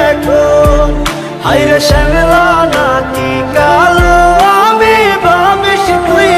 এখন হাইরে শ্যামলা নাতি কালো আমি ভাবিস তুই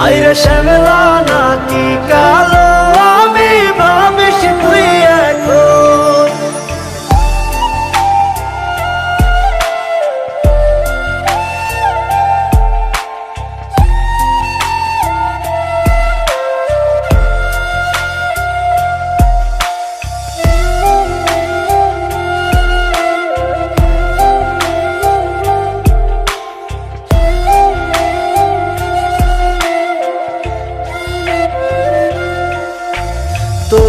হাইরে শ্যামলা নাকি কালো।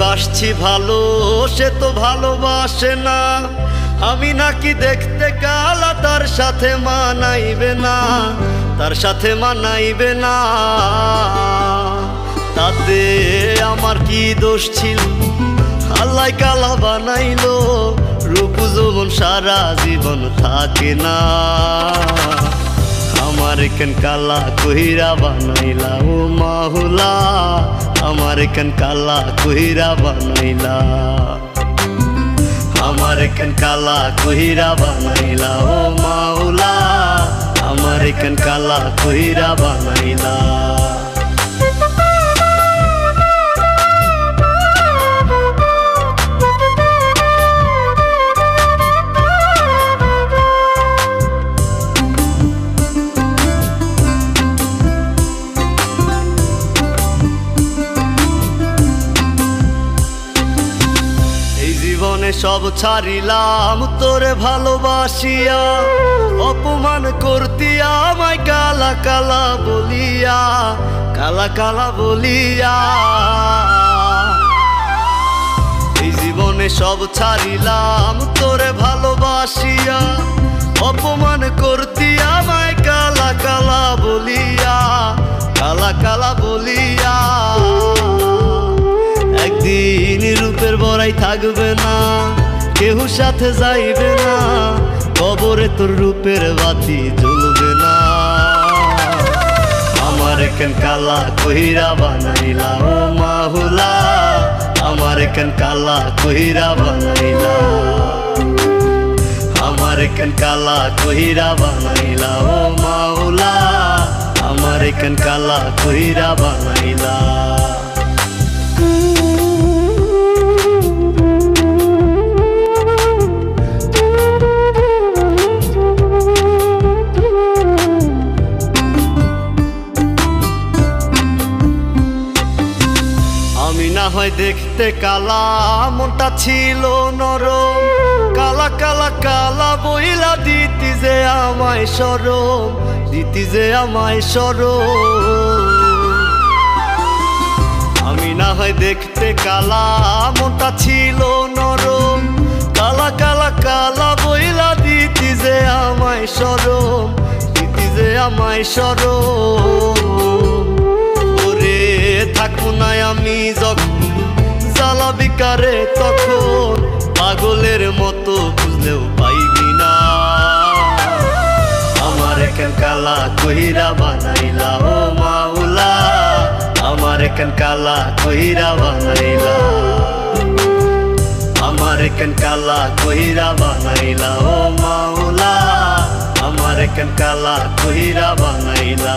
বাসছি ভালো, সে তো ভালোবাসে না। আমি নাকি দেখতে কালা, তার সাথে মানাইবে না, তার সাথে মানাইবে না। তাতে আমার কি দোষ ছিল? আল্লাহ কালা বানাইলো, রূপ যৌবন সারা জীবন থাকে না। আমার কেন কালা কহিরা বানাইলা? ও মাহুলা আমার কেন কালা কহিরা বানাইলা? আমার কেন কালা কহিরা বানাইলা? ও মাহুলা আমার কেন কালা কহিরা বানাইলা? সব ছাড়িলাম তোরে ভালোবাসিয়া, অপমান করতি আমায় কালা কালা বলিয়া, কালা কালা বলিয়া। এই জীবনে সব ছাড়িলাম তোরে ভালোবাসিয়া, অপমান করতি আমায় কালা কালা বলিয়া, কালা কালা বলিয়া। বড়াই থাকবে না কেউ সাথে যাইবে না, কবরে তোর রূপের বাতি জ্বলবে না। আমার কেন কালা কহিরা বানাইলা ও মাহুলা, আমার কেন কালা কহিরা বানাইলা। আমার কেন কালা কহিরা বানাইলা ও মাওলা আমার কেন কালা কইরা বানাইলা। হয় দেখতে কালা, মনটা ছিল নরম। কালা কালা কালা বইলা দিতি যে আমায় সরম, দিতি যে আমায় সরম। আমি না হয় দেখতে কালা, মনটা ছিল নরম। কালা কালা কালা বইলা দিতি যে আমায় সরম, দিতি যে আমায় সরম। ওরে থাকব না আমি যখন বিকারে তখন? পাগলের মতো বুঝলেও পাইবি না। আমার কেন কালা কইরা বানাইলা ও মাওলা। আমার কেন কালা কইরা বানাইলা। আমার কেন কালা কইরা বানাইলা ও মাওলা। আমার কেন কালা কইরা বানাইলা।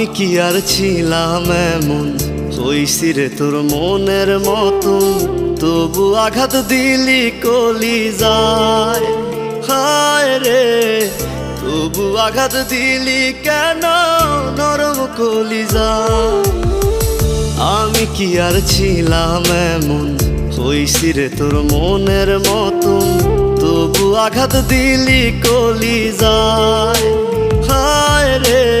আমি কি আর ছিলাম এমন? হইছি রে তোর মনের মতন। তবু আঘাত দিলি, কলি যায়। হায় রে, তবু আঘাত দিলি কেন? নরম কলি যায়। আমি কি আর ছিলাম এমন? হইছি রে তোর মনের মতন। তবু আঘাত দিলি, কলি যায়। হায় রে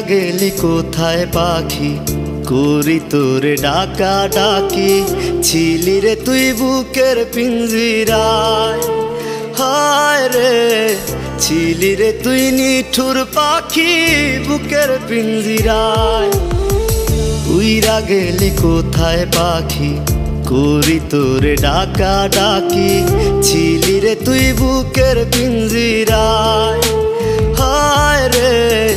গেলি কোথায় পাখি? করি তোরে ডাকা ডাকি। ছিলি রে তুই বুকের পিঞ্জিরায়। হায় রে, ছিলি রে তুই নিঠুর পাখি বুকের পিঞ্জিরায়। উইরা গেলি কোথায় পাখি? করি তোরে ডাকা ডাকি। ছিলি রে তুই বুকের পিঞ্জিরায়। হায় রে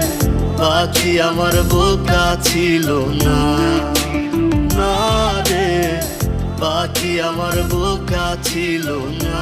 পাখি আমার বোকা ছিল না। না রে পাখি আমার বোকা ছিল না।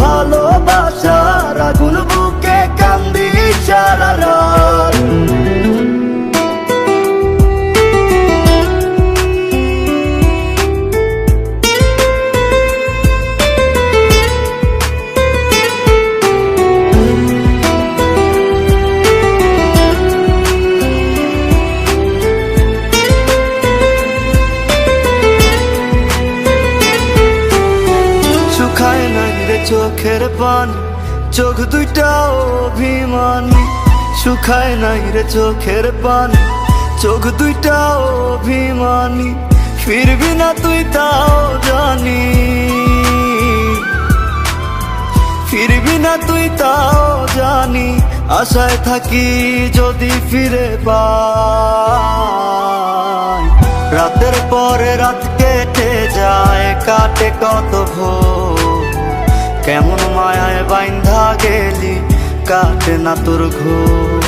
ভালোবাসার আগুন বুকে কান্দি সারা রাত। শুকায় নাই রে চোখের পানি। চোখ দুইটা অভিমানী, ফিরবি না তুই তাও জানি। ফিরবি না তুই তাও জানি, আশায় থাকি যদি ফিরে পাই। রাতের পরে রাত কেটে যায়, কাটে কত ভোর। কেমন মায়ায় বাইন্ধা গেলি, কাটে না তোর ঘোর।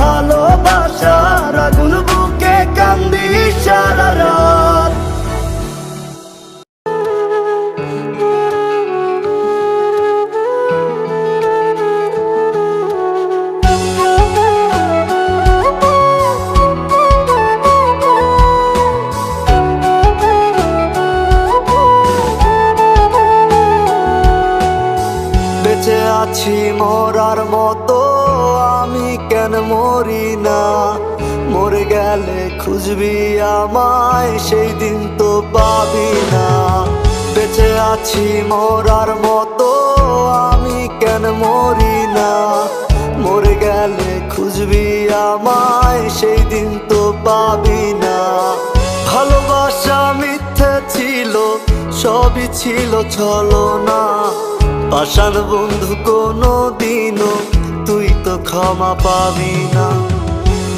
ভালোবাসার আগুন বুকে কান্দি সারা রাত। গেলে খুঁজবি আমায়, সেই দিন তো পাবি না। বেঁচে আছি মরার মতো, আমি কেন মরি না? মরে গেলে খুঁজবি আমায়, সেই দিন তো পাবি না। ভালোবাসা মিথ্যে ছিল, সবই ছিল ছলো না পাষাণ বন্ধু কোনো দিনও তুই তো ক্ষমা পাবি না।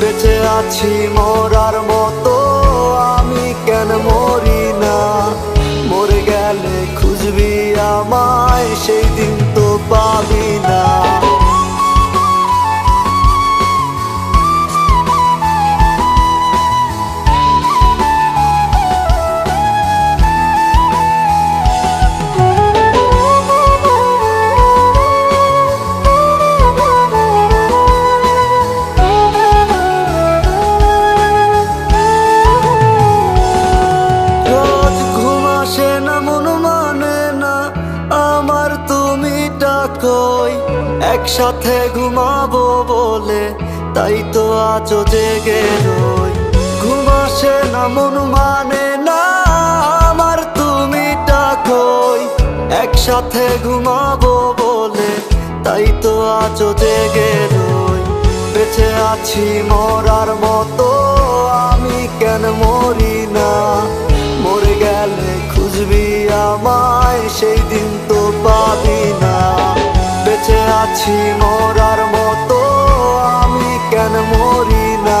বেঁচে আছি মরার মতো। আমি কেন মরি না? মরে গেলে খুঁজবি আমায় সেই আর তুমি ডাকই, একসাথে ঘুমাবো বলে, তাই তো আজও জেগে রই। ঘুমাসে না, মন মানে না, আমার তুমি ডাকই, একসাথে ঘুমাবো বলে, তাই তো আজও জেগে রই। বেঁচে আছি মরার মতো, আমি কেন মরি না? মরে গেলে আমায় সেই দিন তো পাবি না। বেঁচে আছি মরার মতো আমি কেন মরি না?